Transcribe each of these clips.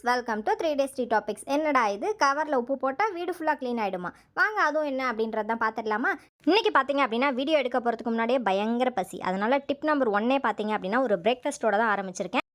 Friends welcome to three days three topics என்னடா இது? கவரில் உப்பு போட்டால் வீடு ஃபுல்லாக க்ளீன் ஆகிடுமா வாங்க அதுவும் என்ன அப்படின்றது தான் பார்த்துடலாமா? இன்றைக்கி பார்த்தீங்க அப்படின்னா வீடியோ எடுக்க போகிறதுக்கு முன்னாடியே பயங்கர பசி. அதனால் டிப் நம்பர் ஒன்னே பார்த்தீங்க அப்படின்னா ஒரு பிரேக்ஃபாஸ்ட்டோட தான் ஆரம்பிச்சிருக்கேன்.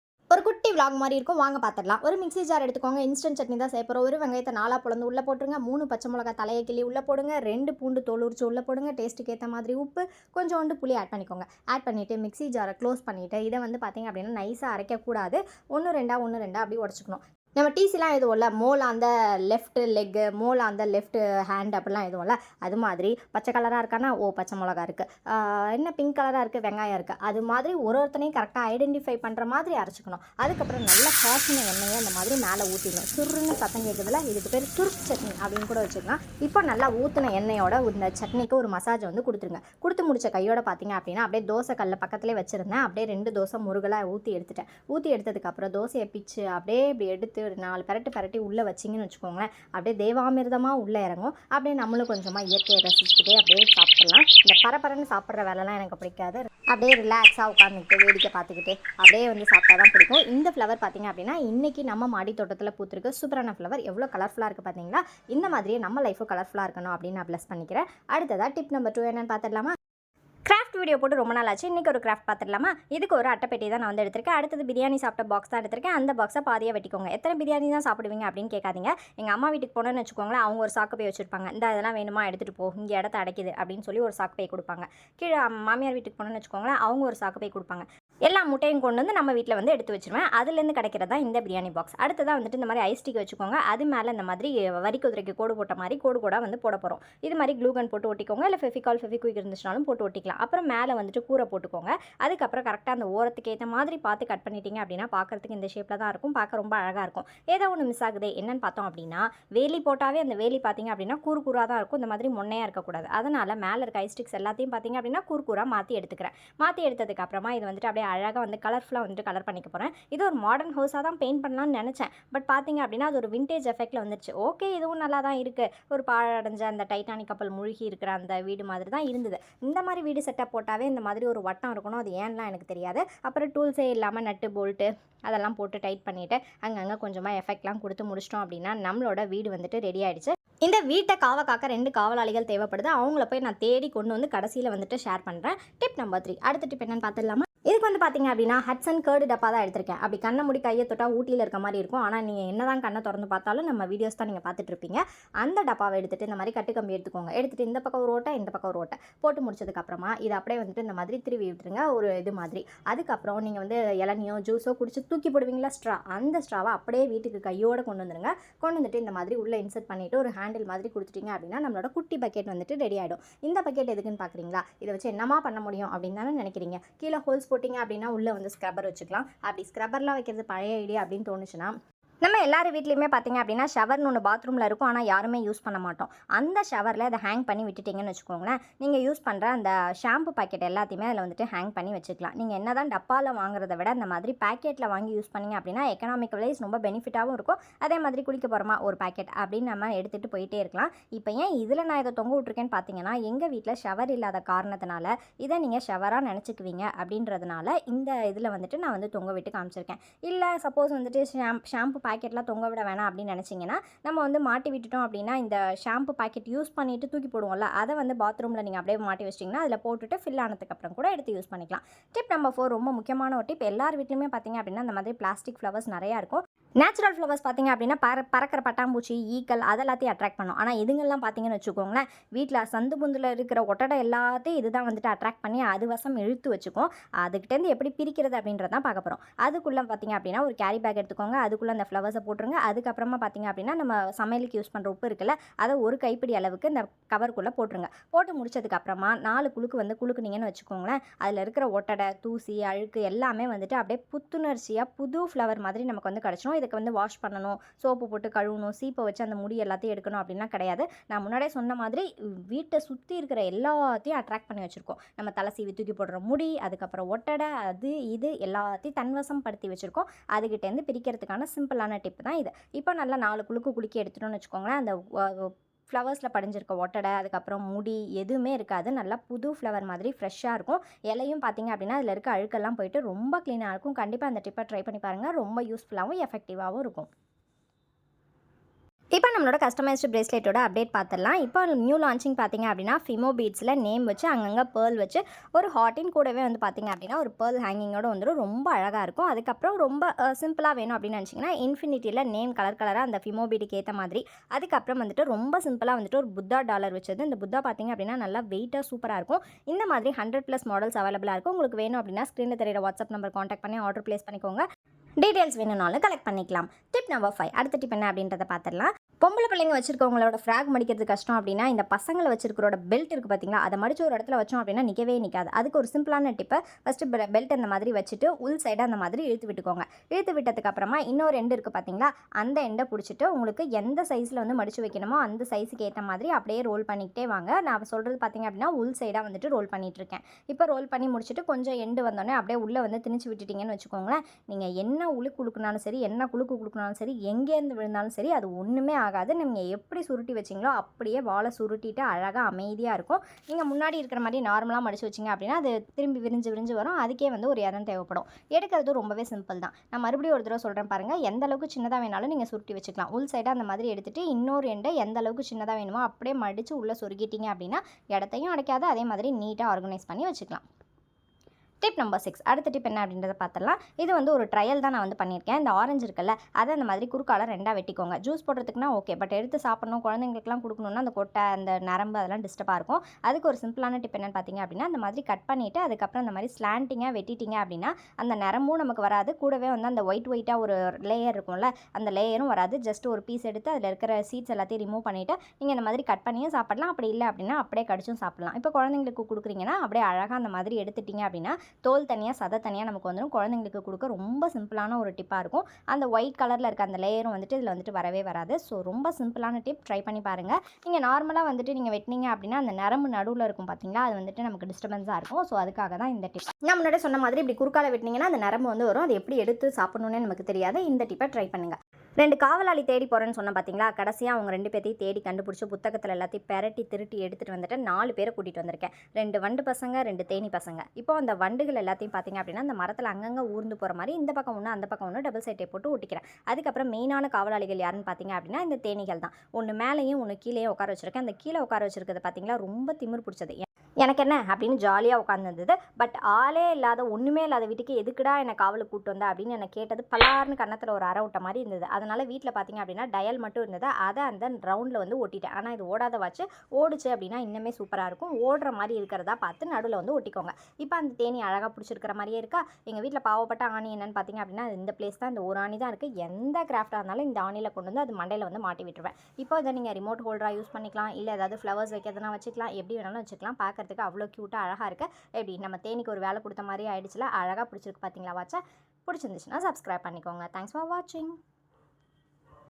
குட்டி விளாக் மாதிரி இருக்கும். வாங்க பார்த்துடலாம் ஒரு மிக்ஸி ஜார் எடுத்துக்கோங்க. இன்ஸ்டன்ட் சட்னி தான் செய்ய போகிறோம் ஒரு வெங்காயத்தை நாலாக பிளந்து உள்ளே போட்டுருங்க. மூணு பச்சை மிளகா தலையை கிள்ளி உள்ளே போடுங்க. ரெண்டு பூண்டு தோல் உரிச்சு உள்ளே போடுங்க. டேஸ்ட்டுக்கு ஏற்ற மாதிரி உப்பு கொஞ்சோண்டு புளி ஆட் பண்ணிக்கோங்க. ஆட் பண்ணிவிட்டு மிக்ஸி ஜாரை க்ளோஸ் பண்ணிவிட்டு இதை வந்து பார்த்தீங்க அப்படின்னா நைஸாக அரைக்கக்கூடாது ஒன்று ரெண்டாக ஒன்று ரெண்டாக அப்படி உடச்சிக்கணும். நம்ம டீசிலாம் எதுவும் இல்லை மோல் அந்த லெஃப்ட் லெக்கு மோல் அந்த லெஃப்ட் ஹேண்ட் அப்படிலாம் எதுவும் இல்லை அது மாதிரி பச்சை கலராக இருக்கானா ஓ பச்சை மிளகா இருக்குது என்ன பிங்க் கலராக இருக்குது வெங்காயம் இருக்குது அது மாதிரி ஒரு ஒருத்தனையும் கரெக்டாக ஐடென்டிஃபை பண்ணுற மாதிரி அரைச்சிக்கணும். அதுக்கப்புறம் நல்லா காசின எண்ணெயை அந்த மாதிரி மேலே ஊற்றிடணும் சுருன்னு சத்தம் கேட்குதுல இதுக்கு பேர் சுருக்கு சட்னி அப்படின்னு கூட வச்சுக்கலாம். இப்போ நல்லா ஊற்றின எண்ணெயோட இந்த சட்னிக்கு ஒரு மசாஜ் வந்து கொடுத்துருங்க. கொடுத்து முடிச்ச கையோட பார்த்தீங்க அப்படின்னா அப்படியே தோசை கல்ல பக்கத்துலேயே வச்சுருந்தேன். அப்படியே ரெண்டு தோசை முருகலாக ஊற்றி எடுத்துட்டேன். ஊற்றி எடுத்ததுக்கப்புறம் தோசையை பிச்சு அப்படியே இப்படி எடுத்து ஒரு நாலு பரட்டு பரட்டி உள்ளே வச்சிங்கன்னு வச்சுக்கோங்களேன். அப்படியே தேவாமிர்தமாக உள்ளே இறங்கும். அப்படியே நம்மளும் கொஞ்சமாக இயற்கையை ரசிச்சுக்கிட்டே அப்படியே சாப்பிட்றலாம் இந்த பரபரன்னு சாப்பிட்ற வேலைலாம் எனக்கு பிடிக்காது. அப்படியே ரிலாக்ஸாக உட்காந்துக்கிட்டு வேடிக்கை பார்த்துக்கிட்டு அப்படியே வந்து சாப்பிட்டா தான் பிடிக்கும். இந்த ஃப்ளவர் பார்த்திங்க அப்படின்னா இன்றைக்கி நம்ம மாடி தோட்டத்தில் பூத்திருக்கு சூப்பரான ஃப்ளவர் எவ்வளோ கலர்ஃபுல்லாக இருக்குது பார்த்தீங்களா? இந்த மாதிரியே நம்ம லைஃபும் கலர்ஃபுல்லாக இருக்கணும் அப்படின்னு நான் ப்ளஸ் பண்ணிக்கிறேன். அடுத்ததாக டிப் நம்பர் டூ என்னன்னு பார்த்துடலாமா? கிராஃப்ட் வீடியோ போட்டு ரொம்ப நாள் ஆச்சு. இன்றைக்கி ஒரு கிராஃப்ட் பார்த்துடலாமா இதுக்கு ஒரு அட்டைப்பெட்டி தான் நான் வந்து எடுத்திருக்கேன். அடுத்தது பிரியாணி சாப்பிட்ட பாக்ஸ் தான் எடுத்திருக்கேன். அந்த பாக்ஸை பாதியாக வெட்டிக்கோங்க. எத்தனை பிரியாணி தான் சாப்பிடுவீங்க அப்படின்னு கேட்காதீங்க. எங்கள் அம்மா வீட்டுக்கு போனோன்னு வச்சுக்கோங்களேன் அவங்க ஒரு சாக்கு வச்சுருப்பாங்க. இந்த இதெல்லாம் வேணுமா? எடுத்துகிட்டு போ. இங்கே இடத்த அடைக்குது. அப்படின்னு சொல்லி ஒரு சாக்கு போய் கொடுப்பாங்க. கீழே மாமியார் வீட்டுக்கு போனோன்னு வச்சுக்கோங்களேன் அவங்க ஒரு சாக்கு போய் கொடுப்பாங்க. எல்லா முட்டையும் கொண்டு வந்து நம்ம வீட்டில் வந்து எடுத்து வச்சுருவேன். அதுலேருந்து கிடைக்கிறது தான் இந்த பிரியாணி பாக்ஸ் அடுத்ததாக வந்துட்டு இந்த மாதிரி ஐஸ் ஸ்டிக் வச்சுக்கோங்க. அது மேலே இந்த மாதிரி வரி குதிரைக்கு கோடு போட்ட மாதிரி கோடு கூட வந்து போட போகிறோம் இது மாதிரி க்ளூகன் போட்டு ஒட்டிக்கோங்க. இல்லை ஃபெஃபிகால் ஃபெஃபிக்விக் இருந்துச்சுனாலும் போட்டு ஒட்டிக்கலாம். அப்புறம் மேலே வந்துட்டு கூரை போட்டுக்கோங்க. அதுக்கப்புறம் கரெக்டாக அந்த ஓரத்துக்கு ஏற்ற மாதிரி பார்த்து கட் பண்ணிட்டீங்க அப்படின்னா பார்க்குறதுக்கு இந்த ஷேப்பில் தான் இருக்கும். பார்க்க ரொம்ப அழகாக இருக்கும். ஏதோ ஒன்று மிஸ் ஆகுது என்னன்னு பார்த்தோம் அப்படின்னா வேலி போட்டாவே அந்த வேலி பார்த்தீங்க அப்படின்னா கூறு கூறாக தான் இருக்கும். இந்த மாதிரி முன்னையாக இருக்கக்கூடாது. அதனால் மேலே இருக்க ஐஸ்டிக்ஸ் எல்லாத்தையும் பார்த்தீங்க அப்படின்னா கூறு கூறாக மாற்றி எடுத்துக்கிறேன். மாற்றி எடுத்ததுக்கு அப்புறமா இது வந்துட்டு அப்படியே அழகாக வந்து கலர்ஃபுல்லாக வந்துட்டு கலர் பண்ணிக்க போகிறேன் இது ஒரு மாடர்ன் ஹவுஸாக தான் பெயிண்ட் பண்ணலாம்னு நினச்சேன். பட் பார்த்தீங்க அப்படின்னா அது ஒரு விண்டேஜ் எஃபெக்ட்டில் வந்துருச்சு. ஓகே இதுவும் நல்லா தான் இருக்குது ஒரு பாழடைஞ்ச அந்த டைட்டானிக் கப்பல் மூழ்கி இருக்கிற அந்த வீடு மாதிரி தான் இருந்தது. இந்த மாதிரி வீடு செட்டப் போட்டாவே இந்த மாதிரி ஒரு வட்டம் இருக்கணும். அது ஏன்லாம் எனக்கு தெரியாது. அப்புறம் டூல்ஸே இல்லாமல் நட்டு போல்ட்டு அதெல்லாம் போட்டு டைட் பண்ணிவிட்டு அங்கங்கே கொஞ்சமாக எஃபெக்ட்லாம் கொடுத்து முடிச்சிட்டோம் அப்படின்னா நம்மளோட வீடு வந்துட்டு ரெடி ஆகிடுச்சு இந்த வீட்டை காவ காக்க ரெண்டு காவலாளிகள் தேவைப்படுது. அவங்கள போய் நான் தேடி கொண்டு வந்து கடைசியில் வந்துட்டு ஷேர் பண்ணுறேன் டிப் நம்பர் த்ரீ அடுத்த டிப் என்னன்னு பார்த்துடலாமா இதுக்கு வந்து பார்த்தீங்க அப்படின்னா ஹட்சன் கேர்டு டப்பா தான் எடுத்திருக்கேன். அப்படி கண்ணை முடி கையை தொட்டால் ஊட்டியில் இருக்க மாதிரி இருக்கும். ஆனால் நீங்கள் என்ன தான் கண்ணை திறந்து பார்த்தாலும் நம்ம வீடியோஸ் தான் நீங்கள் பார்த்துட்ருப்பீங்க அந்த டப்பாவை எடுத்துகிட்டு இந்த மாதிரி கட்டுக்கம்பி எடுத்துக்கோங்க. எடுத்துகிட்டு இந்த பக்கம் ஒரு ஓட்டை இந்த பக்கம் ஒரு ஓட்டை. போட்டு முடிச்சதுக்கப்புறமா இது அப்படியே வந்துட்டு இந்த மாதிரி திருவி விட்டுருங்க. ஒரு இது மாதிரி. அதுக்கப்புறம் நீங்கள் வந்து இளநியோ ஜூஸோ குடிச்சு தூக்கி போடுவீங்களா? ஸ்ட்ரா அந்த ஸ்ட்ராவை அப்படியே வீட்டுக்கு கையோடு கொண்டு வந்துருங்க. கொண்டு வந்துட்டு இந்த மாதிரி உள்ளே இன்சர்ட் பண்ணிவிட்டு ஒரு ஹேண்டில் மாதிரி கொடுத்துட்டீங்க அப்படின்னா நம்மளோட குட்டி பக்கெட் வந்துட்டு ரெடி ஆகிடும் இந்த பக்கெட் எதுக்குன்னு பார்க்குறீங்களா இதை வச்சு என்னமா பண்ண முடியும் அப்படின்னு தானே நினைக்கிறீங்க. கீழே ஹோல்ஸ் போட்டிங்க அப்படின்னா உள்ளே வந்து ஸ்க்ரப்பர் வச்சுக்கலாம். அப்படி ஸ்க்ரப்பர்லாம் வைக்கிறது பழைய ஐடியா அப்படின்னு தோணுச்சுன்னா நம்ம எல்லார் வீட்லேயுமே பார்த்தீங்க அப்படின்னா ஷவர்னு ஒன்று பாத்ரூமில் இருக்கும். ஆனால் யாருமே யூஸ் பண்ண மாட்டோம். அந்த ஷவரில் அதை ஹேங் பண்ணி விட்டுட்டீங்கன்னு வச்சுக்கோங்களேன் நீங்கள் யூஸ் பண்ணுற அந்த ஷாம்பு பாக்கெட் எல்லாத்தையுமே அதில் வந்துட்டு ஹேங் பண்ணி வச்சுக்கலாம். நீங்கள் என்ன தான் டப்பாவில் வாங்குறத விட இந்த மாதிரி பேக்கெட்டில் வாங்கி யூஸ் பண்ணீங்க அப்படின்னா எக்கனாமிக் வைஸ் ரொம்ப பெனிஃபிட்டாகவும் இருக்கும். அதே மாதிரி குளிக்க போகிறோமா ஒரு பாக்கெட் அப்படின்னு நம்ம எடுத்துகிட்டு போயிட்டே இருக்கலாம். இப்போ ஏன் இதில் நான் இதை தொங்க விட்ருக்கேன்னு பார்த்தீங்கன்னா எங்கள் வீட்டில் ஷவர் இல்லாத காரணத்தினால இதை நீங்கள் ஷவராக நினச்சிக்குவீங்க அப்படின்றதுனால இந்த இதில் வந்துட்டு நான் வந்து தொங்க விட்டு காமிச்சிருக்கேன். இல்லை சப்போஸ் வந்துட்டு ஷாம் ஷாம்பு பாக்கெட்லாம் தொங்க விட வேணாம் அப்படின்னு நினச்சிங்கன்னா நம்ம வந்து மாட்டி விட்டுட்டோம் அப்படின்னா இந்த ஷாம்பு பாக்கெட் யூஸ் பண்ணிவிட்டு தூக்கி போடுவோம்ல அதை வந்து பாத்ரூமில் நீங்கள் அப்படியே மாட்டி வச்சிட்டிங்கன்னா அதில் போட்டுட்டு ஃபில் ஆனதுக்கப்புறம் கூட எடுத்து யூஸ் பண்ணிக்கலாம். டிப் நம்பர் ஃபோர் ரொம்ப முக்கியமான ஒரு டிப் எல்லார் வீட்லையுமே பார்த்தீங்க அப்படின்னா அந்த மாதிரி பிளாஸ்டிக் ஃப்ளவர்ஸ் நிறையா இருக்கும். நேச்சுரல் ஃப்ளவர்ஸ் பார்த்தீங்க அப்படின்னா பற பறக்கிற பட்டாம்பூச்சி ஈக்கள் அதெல்லாத்தையும் அட்ராக்ட் பண்ணும். ஆனால் இதுங்கெல்லாம் பார்த்தீங்கன்னு வச்சுக்கோங்களேன் வீட்டில் சந்து புந்தில் இருக்கிற ஒட்டடை எல்லாத்தையும் இதுதான் வந்துட்டு அட்ராக்ட் பண்ணி அது வசம் இழுத்து வச்சுக்கும். அதுக்கிட்டேருந்து எப்படி பிரிக்கிறது அப்படின்றதான் பார்க்க போகிறோம் அதுக்குள்ளே பார்த்தீங்க அப்படின்னா ஒரு கேரி பேக் எடுத்துக்கோங்க. அதுக்குள்ளே அந்த ஃப்ளவர்ஸை போட்டுருங்க. அதுக்கப்புறமா பார்த்தீங்க அப்படின்னா நம்ம சமையலுக்கு யூஸ் பண்ணுற உப்பு இருக்குல்ல அதை ஒரு கைப்பிடி அளவுக்கு இந்த கவருக்குள்ளே போட்டுருங்க. போட்டு முடிச்சதுக்கப்புறமா நாலு குழுக்கு வந்து குழுக்குனீங்கன்னு வச்சுக்கோங்களேன் அதில் இருக்கிற ஒட்டடை தூசி அழுக்கு எல்லாமே வந்துட்டு அப்படியே புத்துணர்ச்சியாக புது ஃப்ளவர் மாதிரி நமக்கு வந்து கிடச்சிரும். இதுக்கு வந்து வாஷ் பண்ணணும் சோப்பு போட்டு கழுவணும் சீப்பை வச்சு அந்த முடி எல்லாத்தையும் எடுக்கணும் அப்படின்லாம் கிடையாது. நான் முன்னாடியே சொன்ன மாதிரி வீட்டை சுற்றி இருக்கிற எல்லாத்தையும் அட்ராக்ட் பண்ணி வச்சுருக்கோம். நம்ம தலை சீவி தூக்கி போடுற முடி அதுக்கப்புறம் ஒட்டடை அது இது எல்லாத்தையும் தன்வசம் படுத்தி வச்சுருக்கோம். அதுக்கிட்டேருந்து பிரிக்கிறதுக்கான சிம்பிளான டிப் தான் இது. இப்போ நல்லா நாலு குழுக்கு குலுக்கி எடுத்துட்டோம்னு வச்சுக்கோங்களேன் அந்த ஃப்ளவர்ஸில் படிஞ்சிருக்க ஒட்டடை அதுக்கப்புறம் முடி எதுவுமே இருக்காது. நல்லா புது ஃப்ளவர் மாதிரி ஃப்ரெஷ்ஷாக இருக்கும். இலையும் பார்த்தீங்க அப்படின்னா அதில் இருக்க அழுக்கெல்லாம் போயிட்டு ரொம்ப க்ளீனாக இருக்கும். கண்டிப்பாக அந்த டிப்பை ட்ரை பண்ணி பாருங்கள் ரொம்ப யூஸ்ஃபுல்லாகவும் எஃபெக்டிவாகவும் இருக்கும். இப்போ நம்மளோட கஸ்டமைஸ்டு பிரேஸ்லெட்டோட அப்டேட் பார்த்துடலாம். இப்போ நியூ லான்ச்சிங் பார்த்தீங்க அப்படின்னா ஃபிமோ பீட்ஸில் நேம் வச்சு அங்கங்கே பேர்ல் வச்சு ஒரு ஹாட்டின் கூடவே வந்து பார்த்தீங்க அப்படின்னா ஒரு பேர்ல் ஹேங்கிங்கோட வந்துடும். ரொம்ப அழகாக இருக்கும். அதுக்கப்புறம் ரொம்ப சிம்பிளாக வேணும் அப்படின்னு நினச்சிங்கன்னா இன்ஃபினிட்டியில் நேம் கலர் கலராக அந்த ஃபிமோ பீடுக்கு ஏற்ற மாதிரி. அதுக்கப்புறம் வந்துட்டு ரொம்ப சிம்பிளாக வந்துட்டு ஒரு புத்தா டாலர் வச்சது. இந்த புத்தா பார்த்தீங்க அப்படின்னா நல்லா வெயிட்டாக சூப்பராக இருக்கும். இந்த மாதிரி ஹண்ட்ரட் ப்ளஸ் மாடல்ஸ் அவைலபிளாக இருக்கும். உங்களுக்கு வேணும் அப்படின்னா ஸ்க்ரீனில் தெரியிற வாட்ஸ்அப் நம்பர் காண்டாக்ட் பண்ணி ஆர்டர் ப்ளேஸ் பண்ணிக்கோங்க. டீட்டெயில்ஸ் வேணும்னாலும் கலெக்ட் பண்ணிக்கலாம். டிப் நம்பர் ஃபைவ் அடுத்த டிப் என்ன அப்படின்றத பார்த்துடலாம். பொம்பளை பிள்ளைங்க வச்சிருக்கவங்களோட ஃப்ராக் மடிக்கிறது கஷ்டம் அப்படின்னா இந்த பசங்களை வச்சிருக்கிறோட பெல்ட் இருக்குது பார்த்தீங்களா அதை மடிச்சு ஒரு இடத்துல வச்சோம் அப்படின்னா நிற்கவே நிற்காது அதுக்கு ஒரு சிம்பிளான டிப்பை ஃபஸ்ட்டு பெல்ட் அந்த மாதிரி வச்சுட்டு உள் சைடு அந்த மாதிரி இழுத்து விட்டுக்கோங்க. இழுத்து விட்டதுக்கு அப்புறமா இன்னொரு எண்டு இருக்குது பார்த்தீங்களா அந்த எண்டை பிடிச்சிட்டு உங்களுக்கு எந்த சைஸில் வந்து மடிச்சு வைக்கணுமோ அந்த சைஸுக்கு ஏற்ற மாதிரி அப்படியே ரோல் பண்ணிக்கிட்டே வாங்க. நான் சொல்கிறது பார்த்தீங்க அப்படின்னா உள் சைடாக வந்துட்டு ரோல் பண்ணிகிட்ருக்கேன் இப்போ ரோல் பண்ணி முடிச்சுட்டு கொஞ்சம் எண்டு வந்தோடனே அப்படியே உள்ளே வந்து திணிச்சு விட்டுட்டீங்கன்னு வச்சுக்கோங்களேன் நீங்கள் என்ன உளுக்கு கொடுக்கணாலும் சரி என்ன குழுக்கு கொடுக்கணாலும் சரி எங்கேருந்து விழுந்தாலும் சரி அது ஒன்றுமே ஆகாது. நீங்கள் எப்படி சுருட்டி வச்சிங்களோ அப்படியே வாழை சுருட்டிட்டு அழகாக அமைதியாக இருக்கும். நீங்கள் முன்னாடி இருக்கிற மாதிரி நார்மலாக மடிச்சு வச்சிங்க அப்படின்னா அது திரும்பி விரிஞ்சு விரிஞ்சு வரும். அதுக்கே வந்து ஒரு இடம் தேவைப்படும். எடுக்கிறது ரொம்பவே சிம்பிள் தான். நான் மறுபடியும் ஒரு தடவை சொல்கிறேன் பாருங்கள் எந்த அளவுக்கு சின்னதாக வேணாலும் நீங்கள் சுருட்டி வச்சுக்கலாம். உள் சைடாக அந்த மாதிரி எடுத்துகிட்டு இன்னொரு எண்டை எந்த அளவுக்கு சின்னதாக வேணுமோ அப்படியே மடித்து உள்ளே சொருகிட்டீங்க அப்படின்னா இடத்தையும் அடைக்காது. அதே மாதிரி நீட்டாக ஆர்கனைஸ் பண்ணி வச்சுக்கலாம். Tip number six. அடுத்த டிப் என்ன அப்படின்றத பார்த்துடலாம் இது வந்து ஒரு ட்ரையல் தான் நான் வந்து பண்ணியிருக்கேன். இந்த ஆரஞ்சு இருக்குல்ல அதை அந்த மாதிரி குறுக்கால ரெண்டாக வெட்டிக்கோங்க. ஜூஸ் போடுறதுக்குனா ஓகே பட் எடுத்து சாப்பிடணும் குழந்தைங்களுக்குலாம் கொடுக்கணும்னா அந்த கொட்டை அந்த நரம்பு அதெல்லாம் டிஸ்டர்பாக இருக்கும். அதுக்கு ஒரு சிம்பிளான டிப் என்னன்னு பார்த்தீங்க அப்படின்னா அந்த மாதிரி கட் பண்ணிவிட்டு அதுக்கப்புறம் அந்த மாதிரி ஸ்லாண்டிங்காக வெட்டிட்டீங்க அப்படின்னா அந்த நரம்பும் நமக்கு வராது. கூடவே வந்து அந்த ஒயிட் ஒயிட்டாக ஒரு லேயர் இருக்கும்ல அந்த லேயரும் வராது. ஜஸ்ட் ஒரு பீஸ் எடுத்து அதில் இருக்கிற சீட்ஸ் எல்லாத்தையும் ரிமூவ் பண்ணிவிட்டு நீங்கள் இந்த மாதிரி கட் பண்ணியும் சாப்பிடலாம். அப்படி இல்லை அப்படின்னா அப்படியே கடிச்சும் சாப்பிடலாம். இப்போ குழந்தைங்களுக்கு கொடுக்குறீங்கன்னா அப்படியே அழகாக அந்த மாதிரி எடுத்துட்டீங்க அப்படின்னா தோல் தனியாக சதை தனியாக நமக்கு வந்துடும் குழந்தைங்களுக்கு கொடுக்க ரொம்ப சிம்பிளான ஒரு டிப்பாக இருக்கும். அந்த ஒயிட் கலரில் இருக்க அந்த லேயரும் வந்துட்டு இதில் வந்துட்டு வரவே வராது. ஸோ ரொம்ப சிம்பிளான டிப் ட்ரை பண்ணி பாருங்கள் நீங்கள் நார்மலாக வந்துட்டு நீங்கள் வெட்டினீங்க அப்படின்னா அந்த நரம்பு நடுவில் இருக்கும் பார்த்தீங்களா அது வந்துட்டு நமக்கு டிஸ்டர்பன்ஸாக இருக்கும். ஸோ அதுக்காக தான் இந்த டிப். நான் முன்னாடி சொன்ன மாதிரி இப்படி குறுக்கால வெட்டினீங்கன்னா அந்த நரம்பு வந்து வரும். அதை எப்படி எடுத்து சாப்பிடணும்னு நமக்கு தெரியாது. இந்த டிப்பை ட்ரை பண்ணுங்கள் ரெண்டு காவலாளி தேடி போகிறேன்னு சொன்ன பார்த்தீங்களா கடைசியாக அவங்க ரெண்டு பேர்த்தையும் தேடி கண்டுபிடிச்சி புத்தகத்தில் எல்லாத்தையும் பெரட்டி திருட்டி எடுத்துகிட்டு வந்துட்டு நாலு பேரை கூட்டிகிட்டு வந்திருக்கேன். ரெண்டு வண்டு பசங்க ரெண்டு தேனி பசங்க. இப்போ அந்த வண்டுகள் எல்லாத்தையும் பார்த்தீங்க அப்படின்னா அந்த மரத்தில் அங்கங்கே ஊர்ந்து போகிற மாதிரி இந்த பக்கம் ஒன்று அந்த பக்கம் ஒன்று டபுள் சைட்டை போட்டு ஒட்டிக்கிறேன். அதுக்கப்புறம் மெயினான காவலாளிகள் யாருன்னு பார்த்தீங்க அப்படின்னா இந்த தேனிகள் தான். ஒன்று மேலேயும் ஒன்று கீழேயும் உட்கார வச்சிருக்கேன். அந்த கீழே உட்கார வச்சிருக்கிறது பார்த்தீங்களா ரொம்ப திமிர் பிடிச்சது. எனக்கு என்ன அப்படின்னு ஜாலியாக உட்காந்துருந்தது பட் ஆளே இல்லாத ஒன்றுமே இல்லாத வீட்டுக்கு எதுக்குடா என்னை காவலுக்கு கூட்டு வந்தா அப்படின்னு என்னை கேட்டது பலார்னு கன்னத்தில் ஒரு அரை விட்ட மாதிரி இருந்தது. அதனால் வீட்டில் பார்த்தீங்க அப்படின்னா டயல் மட்டும் இருந்தது. அதை அந்த ரவுண்டில் வந்து ஒட்டிட்டேன். ஆனால் இது ஓடாத வாட்ச் ஓடுச்சு அப்படின்னா இன்னுமே சூப்பராக இருக்கும். ஓடுற மாதிரி இருக்கிறதா பார்த்து நடுவில் வந்து ஒட்டிக்கோங்க. இப்போ அந்த தேனி அழகாக பிடிச்சிருக்கிற மாதிரியே இருக்கா? எங்கள் வீட்டில் பாவப்பட்ட ஆணி என்னன்னு பார்த்தீங்க அப்படின்னா இந்த பிளேஸ் தான். இந்த ஒரு ஆணி தான் இருக்குது எந்த கிராஃப்டாக இருந்தாலும் இந்த ஆணியில் கொண்டு வந்து அது மண்டையில் வந்து மாட்டி விட்டுருவேன். இப்போ இதை நீங்கள் ரிமோட் ஹோல்டராக யூஸ் பண்ணிக்கலாம். இல்லை ஏதாவது ஃப்ளவர்ஸ் வைக்கிறதுனா வச்சுக்கலாம். எப்படி வேணாலும் வச்சுக்கலாம். பார்க்குறதுக்கு அவ்வளோ க்யூட்டாக அழகாக இருக்குது எப்படி நம்ம தேனிக்கு ஒரு வேலை கொடுத்த மாதிரி ஆயிடுச்சுல அழகாக பிடிச்சிருக்கு பார்த்தீங்களா வாட்சா? பிடிச்சிருந்துச்சுன்னா சப்ஸ்கிரைப் பண்ணிக்கோங்க. தேங்க்ஸ் ஃபார் வாட்சிங்